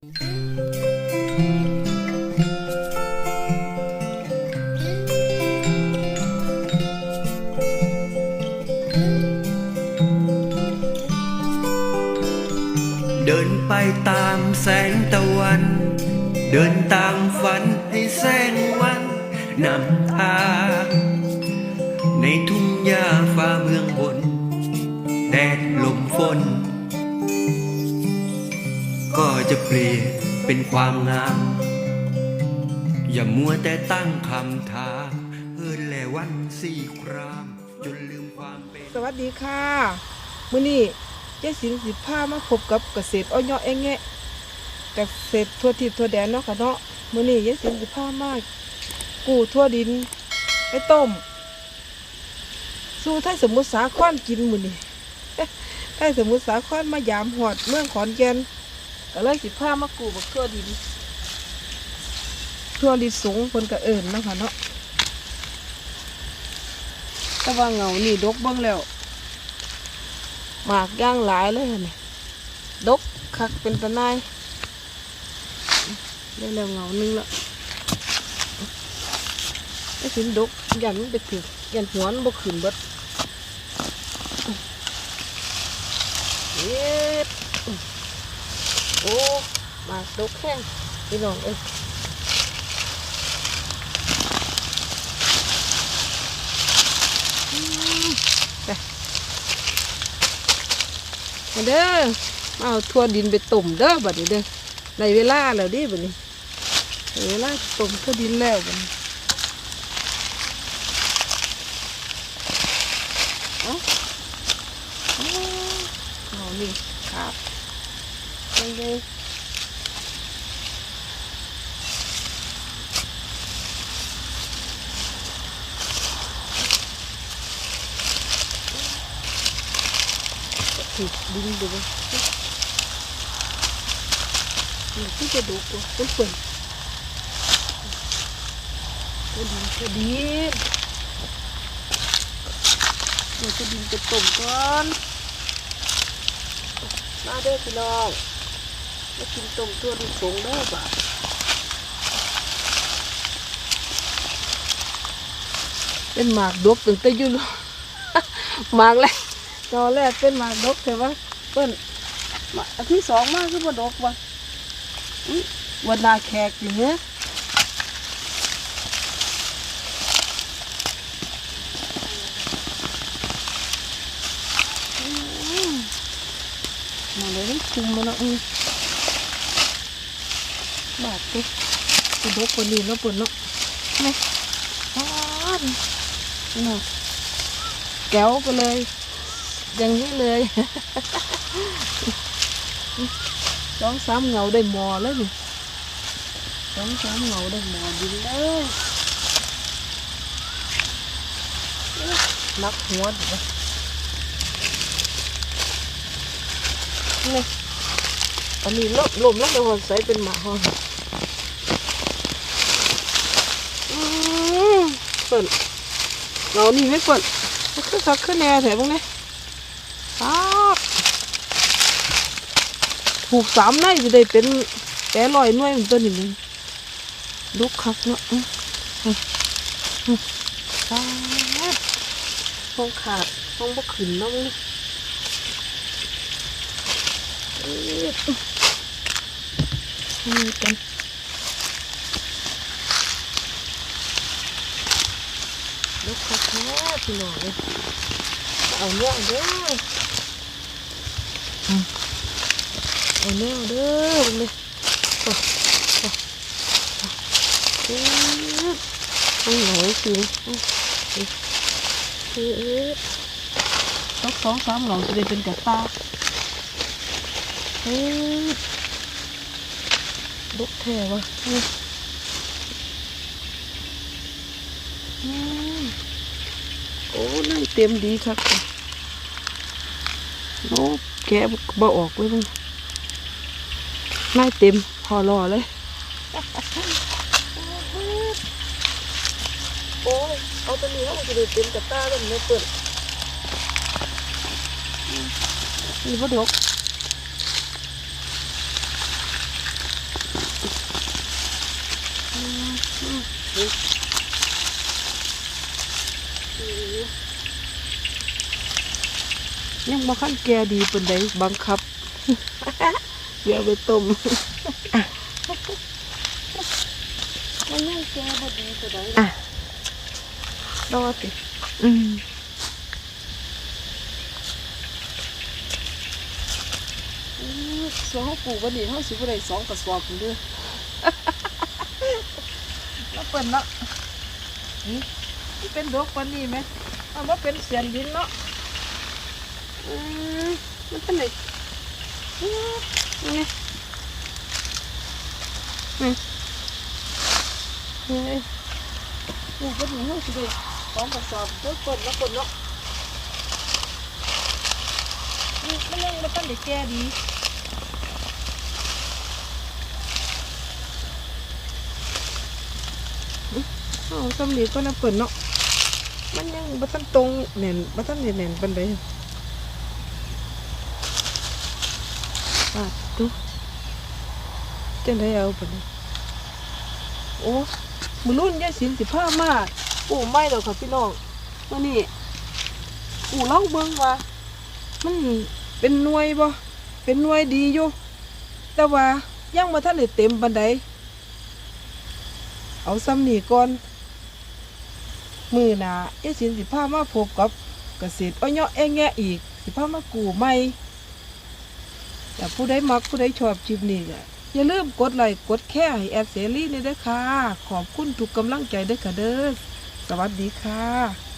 เดินไปตามแสงตะวัน เดินตามฝันให้แสงวันนำทางในทุ่งหญ้า จะเปลี่ยนเป็นความงาม อย่ามัวแต่ตั้งคำถามเอินแลวันสี่คราม จนลืมความเป็น สวัสดีค่ะมื้อนี้ยายสินสิพามาพบกับเกษตรอ้อยเงาะแองแงะเกษตรทั่วทิศทั่วแดนเนาะค่ะเนาะมื้อนี้ยายสินสิพามากู้ทั่วดินไปต้ม สู่ไทยสมุทรสาครกินมื้อนี้ไทยสมุทรสาครมายามหอดเมืองขอนแก่น ก็เลยสิพามากูบักทั่วดินทั่วลิสงเพิ่นก็เอิ้นเนาะค่ะเนาะแต่ว่าเงานี่ดกเบิ่งแล้วหมากย่างหลายเลยนี่ดกคักเป็นตะนายได้แล้วเงานึงละไอ้สินดกยันไปถึงยันหัวนบกขึ้นเบิดเย้ มากดกแห้งพี่น้องเอ้ยมาเด้อมาเอาทั่วดินไปต้มเด้อบัดนี้เด้อในเวลาแล้วดิบัดนี้ได้เวลาต้มทั่วดินแล้วบัดนี้เอาเอาเอานี่ครับเลยติดดิ นดูบ่นี่ที่จะดูกูเปิ่นเปิ่นก็ดินก็ดินเราจะดินจะต้มก่อนมาเด้อพี่น้องมากินต้มตัวดินสงเด้อบ่าเป็นหมากดกตั้งแต่อยู่เนอะหมากแรก ตอนแรกเป็นหมากดกแต่ว่าเปิ้นหมากอันที่สองมากคือบ่ดกว่ะอุ๊ยวันนาแขกอยู่เนี้ยอืมมาเลยคุมมันเนาะอืมบาดตุ๊กกระดกคนนี้แล้วปุ่นเนาะนี่อ้าวน่ะแก้วไปเลย อย่างนี้เลยสองสามเงาได้มอแล้วนี่สองสามเงาได้มอดินเลยนักหัวดินี่อันนี้ลมลมแล้วเดี๋ยวใส่เป็นหมาห้องเปิดเงานี่ไม่เปิดมันคือสักขึ้นแน่แถวพวกนี้ อ้าวถูกสามในจะได้เป็นแปรลอยน่วยตัวนี้มันลุกคักเนาะอืออื้ออื้ออ้าห้องขาดห้องบ่ขึ้นเนาะมึงนี่เอ้ยนี่กันลุกคักแท้พี่น้องเลย เอาเนื้อเด้อเอาเนื้อเด้อมึงนี่โอ้โอ้โอ้ต้องหน่อยสิอื้ออื้อเอ้ยตกสองสามหลงจะได้เป็นกระตาเฮ้ยลุกแทวะโอ้นั่นเต็มดีครับ โอ้แกะบ่ออกเลยมึงน่าเต็มพอรอเลย โอ้ย เอาตัวนี้เขาจะได้เต็มกับตาแล้วไม่เปิดนี่บ่ดก ยังบ่ขั้นแก่ดีปานใดบังคับเดี๋ยวเอาไปต้มมันยังแก่บ่ดีปานใดอะรอติอืมอื้อสองปลูกวันนี้เฮาสิบ่ได้สองกระสอบพุ่นเด้อแล้วเปิ้นเนาะหืมมันเป็นดอกปานนี้ไหมเอาบ่เป็นเสียนดินเนาะอื มันเป็นไหนอืมนี่อืมเฮ้ยปลูกวันนี้เฮาสิได้สองกระสอบเด้อเปิ้นเนาะเปิ้นเนาะนี่มันยังบ่ทันได้แก่ดีเอสำลีก็นะเปิ้นเนาะมันยังบ่ทันตรงแน่นบ่ทันได้แน่นเปานใด ปาดดูจังไดเอาปานนี้โอ้มื้อรุ่นยายสินสิพามาปลูกไม้แล้วค่ะพี่น้องมื้อนี้ปลูกลองเบิ่งว่า มันเป็นหน่วยบ่เป็นหน่วยดีอยู่ แต่ว่ายังบ่ทันได้เต็มปานใดเอาซ้ำนี่ก่อน มือหนายายสินสิพามาพบกับเกษตรอ้อยเงาะแองแงอีก สิพามากูใหม่ แต่ผู้ใดมักผู้ใดชอบชิปนี้ก็อย่าลืมกดไลค์กดแค่ให้แอดเสรีนี่เด้อค่ะ ขอบคุณทุกกำลังใจเด้อค่ะเด้อสวัสดีค่ะ